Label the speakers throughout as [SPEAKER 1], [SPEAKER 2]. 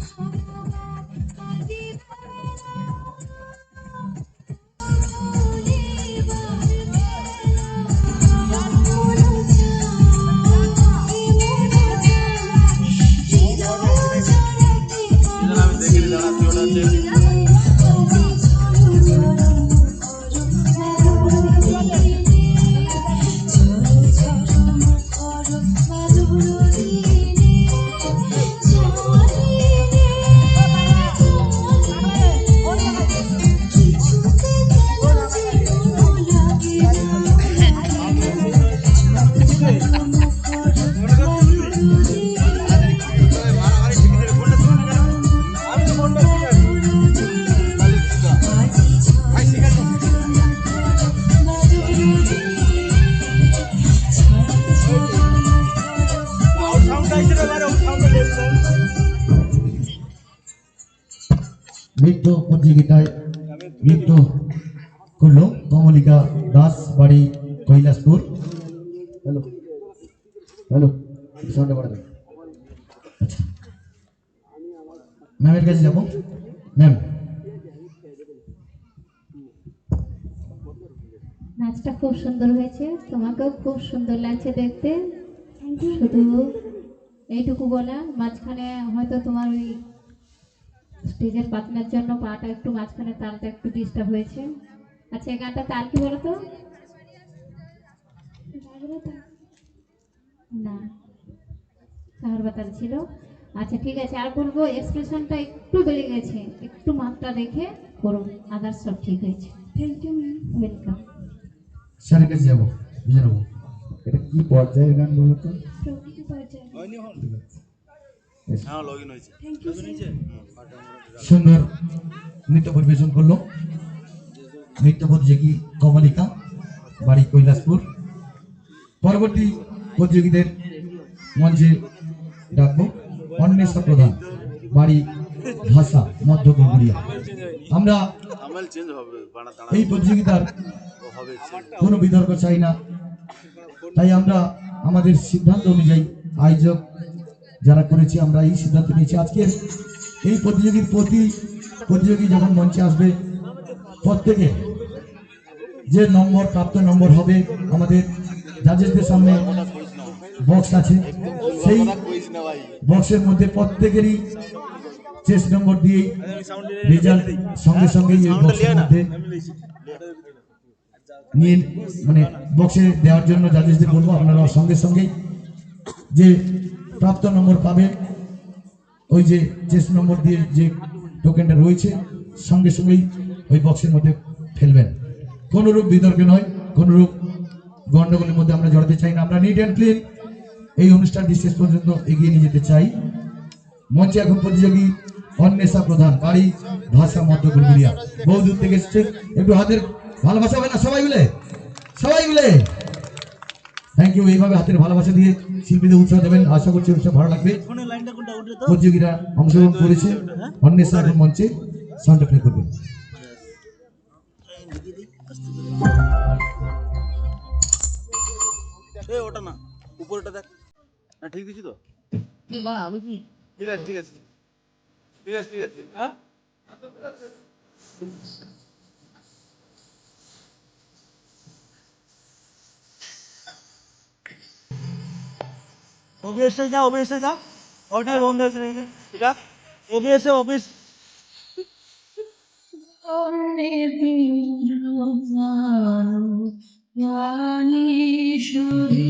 [SPEAKER 1] আমি
[SPEAKER 2] কমলিকা দাস বাড়ি Kailashpur. Hello hello বাড়াবে আচ্ছা। ম্যামের কাছে যাব। ম্যাম।
[SPEAKER 3] নাচটা খুব সুন্দর হয়েছে। তোমাকেও খুব সুন্দর লাগছে দেখতে। শুধু এইটুকু বলা মাঝখানে হয়তো তোমার ওই স্টেজের পাতনার জন্য পাটা একটু মাঝখানে তালটা একটু ডিস্টার্ব হয়েছে। আচ্ছা এই গানটা তাল কি বলো তো? না বাতাল ছিল। আচ্ছা ঠিক আছে আর বলব এক্সপ্রেশনটা একটু বেড়ে গেছে। একটু মাত্রা রেখে করুন। আদার্স সব ঠিক হয়েছে। থ্যাংক ইউ ওয়েলকাম
[SPEAKER 2] স্যারের কাছে যাব বুঝে নেব। এটা কি পর্যায়ের গান বলো তো?
[SPEAKER 1] হ্যাঁ
[SPEAKER 2] সুন্দর নৃত্য পরিবেশন করল। নৃত্য প্রতিযোগী কমলিকা, বাড়ি কৈলাসপুর। পরবর্তী প্রতিযোগীদের মঞ্চে ডাকবো অন্বেষা প্রধান, বাড়ি ভাষা মধ্য আমরা এই প্রতিযোগিতার কোনো বিতর্ক চাই না। তাই আমরা আমাদের সিদ্ধান্ত অনুযায়ী আয়োজক যারা করেছি, আমরা এই সিদ্ধান্ত নিয়েছি। আজকে এই প্রতিযোগীর প্রতি প্রতিযোগী যখন মঞ্চে আসবে, প্রত্যেকে যে নম্বর প্রাপ্ত নম্বর হবে আমাদের জাজেসদের সামনে বক্স আছে। সেই বক্সের মধ্যে প্রত্যেকেরই চেস্ট নম্বর দিয়েই রেজাল্ট সঙ্গে সঙ্গে নিয়ে মানে বক্সে দেওয়ার জন্য জাজেসদের বলব আপনারা সঙ্গে সঙ্গেই যে প্রাপ্ত নম্বর পাবে ওই যে চেস্ট নম্বর দিয়ে যে টোকেনটা রয়েছে সঙ্গে সঙ্গেই ওই বক্সের মধ্যে ফেলবেন। কোনোরূপ বিতর্কে নয় কোনোরূপ গন্ডগোলের মধ্যে আমরা জড়াতে চাই না। আমরা নিট অ্যান্ড ক্লিন এই অনুষ্ঠানটি শেষ পর্যন্ত এগিয়ে নিয়ে যেতে চাই। মঞ্চে এখন প্রতিযোগী অন্বেষা প্রধান বাড়ি ভাষা মধ্য গুলগুড়িয়া বহু দূর থেকে এসেছেন। একটু হাতের ভালোবাসা হবে না? সবাই মিলে? সবাই মিলে? থ্যাংক ইউ এইভাবে হাতের ভালোবাসা দিয়ে শিল্পীদের উৎসাহ দেবেন। আশা করছি উৎসাহ ভালো লাগবে। প্রতিযোগীরা অংশগ্রহণ করেছে। অন্বেষা এখন মঞ্চে সাউন্ড প্লে করবেন
[SPEAKER 1] এ ওটা না। উপরেটা দেখ। না ঠিক দিছি তো? ঠিক আছে ঠিক আছে। ঠিক আছে ঠিক আছে। হ্যাঁ?
[SPEAKER 4] ওবিএসে যা ওবিএসে যা। ওটা বন্ধ আছে। নাকি যা। ওবিএসে office.
[SPEAKER 2] Only be your love,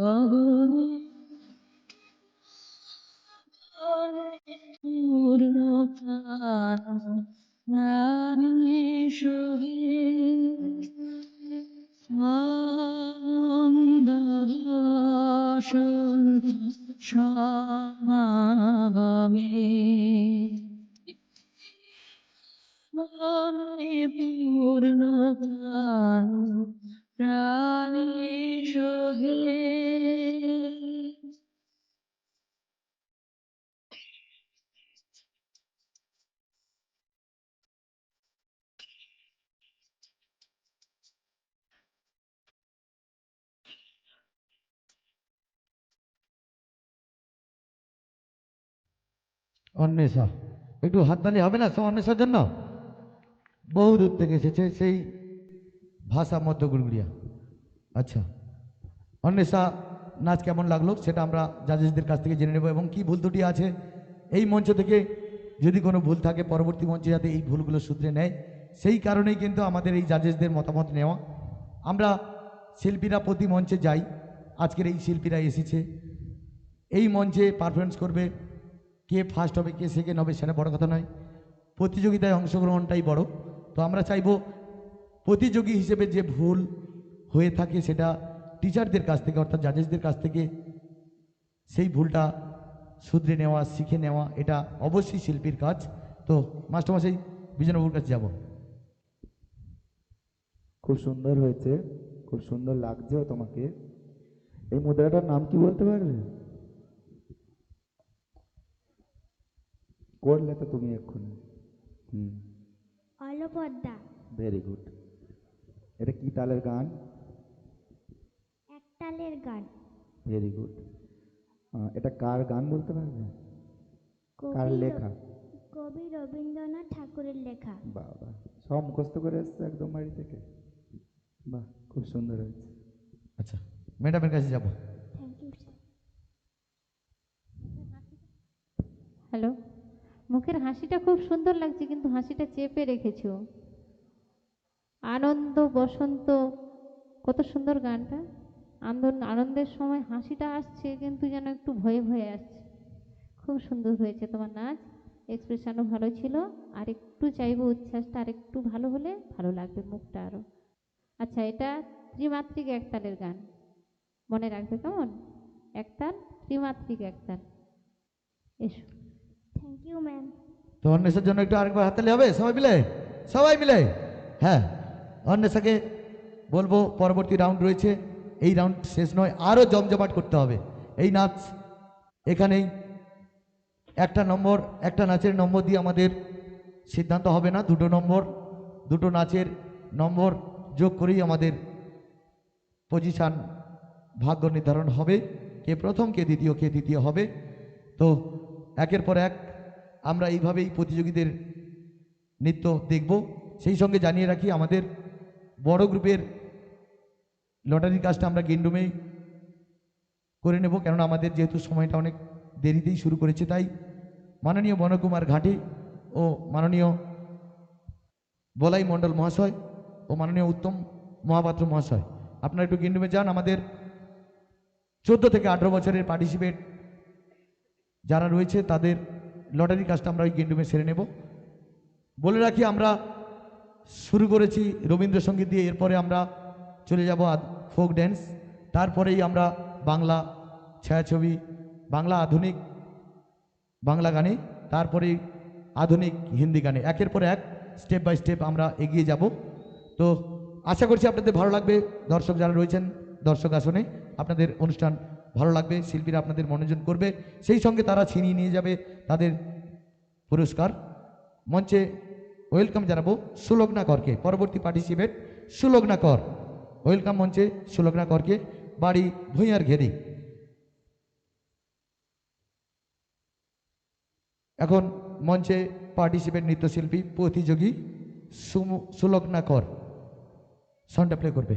[SPEAKER 2] অগুনে পূর্ণতা নারী শহীদ সন্দর অন্বেষা। একটু হাততালি হবে না সব অন্বেষার জন্য? বহু দূর থেকে এসেছে সেই ভাষা মধ্য গুড়গুড়িয়া। আচ্ছা অন্বেষা, নাচ কেমন লাগল সেটা আমরা জাজেসদের কাছ থেকে জেনে নেব এবং কি ভুল ত্রুটি আছে এই মঞ্চ থেকে। যদি কোনো ভুল থাকে, পরবর্তী মঞ্চে যাতে এই ভুলগুলো শুধরে নেয়, সেই কারণেই কিন্তু আমাদের এই জাজেসদের মতামত নেওয়া। আমরা শিল্পীরা প্রতি মঞ্চে যাই। আজকের এই শিল্পীরা এসেছে। এই মঞ্চে পারফরমেন্স করবে কে ফার্স্ট হবে, কে সেকেন্ড হবে সেটা বড় কথা নয়। প্রতিযোগিতায় অংশগ্রহণটাই বড়। তো আমরা চাইব প্রতিযোগী হিসেবে যে ভুল হয়ে থাকে সেটা টিচারদের কাছ থেকে অর্থাৎ জাজেসদের কাছ থেকে সেই ভুলটা শুধরে নেওয়া, শিখে নেওয়া, এটা অবশ্যই শিল্পীর কাজ। তো মাস্টারমশাই বিজয়বাবুর কাছে যাব।
[SPEAKER 5] খুব সুন্দর হয়েছে, খুব সুন্দর লাগছেও তোমাকে। এই মুদ্রাটার নাম কি বলতে পারবে করলে তো তুমি এক্ষুনি হুম।
[SPEAKER 6] অলপদ্দা।
[SPEAKER 5] ভেরি গুড এটা কি তালের গান?
[SPEAKER 6] একতালের গান।
[SPEAKER 5] ভেরি গুড এটা কার গান বলতে পারবে? কার লেখা?
[SPEAKER 6] কবি রবীন্দ্রনাথ ঠাকুরের লেখা।
[SPEAKER 5] বাবা সব মুখস্থ করে এসছে একদম বাড়ি থেকে। বাহ খুব সুন্দর হয়েছে।
[SPEAKER 2] আচ্ছা ম্যাডামের কাছে যাব।
[SPEAKER 6] থ্যাংক ইউ
[SPEAKER 3] হ্যালো মুখের হাসিটা খুব সুন্দর লাগছে, কিন্তু হাসিটা চেপে রেখেছো। আনন্দ, বসন্ত, কত সুন্দর গানটা। আনন্দ, আনন্দের সময় হাসিটা আসছে, কিন্তু যেন একটু ভয়ে ভয়ে আসছে। খুব সুন্দর হয়েছে তোমার নাচ। এক্সপ্রেশনও ভালো ছিল। আর একটু চাইব উচ্ছ্বাসটা আর একটু ভালো হলে ভালো লাগবে মুখটা আরও আচ্ছা এটা ত্রিমাত্রিক একতালের গান। মনে রাখবে কেমন? একতাল, ত্রিমাত্রিক একতাল। এসো।
[SPEAKER 6] থ্যাংক ইউ ম্যাম
[SPEAKER 2] তো অন্বেষার জন্য একটু আরেকবার হাততালি হবে? সবাই মিলে? সবাই মিলে? হ্যাঁ। অন্বেষাকে বলব, পরবর্তী রাউন্ড রয়েছে। এই রাউন্ড শেষ নয় আরও জমজমাট করতে হবে। এই নাচ এখানেই। একটা নম্বর, একটা নাচের নম্বর দিয়ে আমাদের সিদ্ধান্ত হবে না, দুটো নম্বর। দুটো নাচের নম্বর যোগ করেই আমাদের পজিশান ভাগ্য নির্ধারণ হবে। কে প্রথম, কে দ্বিতীয়, কে তৃতীয় হবে। তো একের পর এক আমরা এইভাবেই প্রতিযোগীদের নৃত্য দেখব। সেই সঙ্গে জানিয়ে রাখি, আমাদের বড় গ্রুপের লটারির কাজটা আমরা গেন্ডুমেই করে নেব, কেননা আমাদের যেহেতু সময়টা অনেক দেরিতেই শুরু করেছে, তাই মাননীয় বনকুমার ঘাটি ও মাননীয় বলাই মণ্ডল মহাশয় ও মাননীয় উত্তম মহাপাত্র মহাশয়, আপনারা একটু গেন্ডুমে যান। আমাদের চোদ্দ থেকে আঠেরো বছরের পার্টিসিপেট যারা রয়েছে, তাদের লটারি কাজটা আমরা ওই গেন্ডুমে সেরে নেব। বলে রাখি, আমরা শুরু করেছি রবীন্দ্রসঙ্গীত দিয়ে, এরপরে আমরা চলে যাব ফোক ড্যান্স। তারপরেই আমরা বাংলা ছায়াছবি, বাংলা আধুনিক বাংলা গানে, তারপরেই আধুনিক হিন্দি গানে। একের পর এক, স্টেপ বাই স্টেপ আমরা এগিয়ে যাব। তো আশা করছি আপনাদের ভালো লাগবে। দর্শক যারা রয়েছেন দর্শক আসনে, আপনাদের অনুষ্ঠান ভালো লাগবে, শিল্পীরা আপনাদের মনোযোগ করবে। সেই সঙ্গে তারা ছিনিয়ে নিয়ে যাবে তাদের পুরস্কার। মঞ্চে ওয়েলকাম জানাব সুলগ্না করকে পরবর্তী পার্টিসিপেট সুলগ্না কর ওয়েলকাম মঞ্চে সুলগ্না করকে বাড়ি ভূঁইয়ার ঘেরি। এখন মঞ্চে পার্টিসিপেট নৃত্যশিল্পী, প্রতিযোগী সুলগ্না কর সাউন্ডটা প্লে করবে।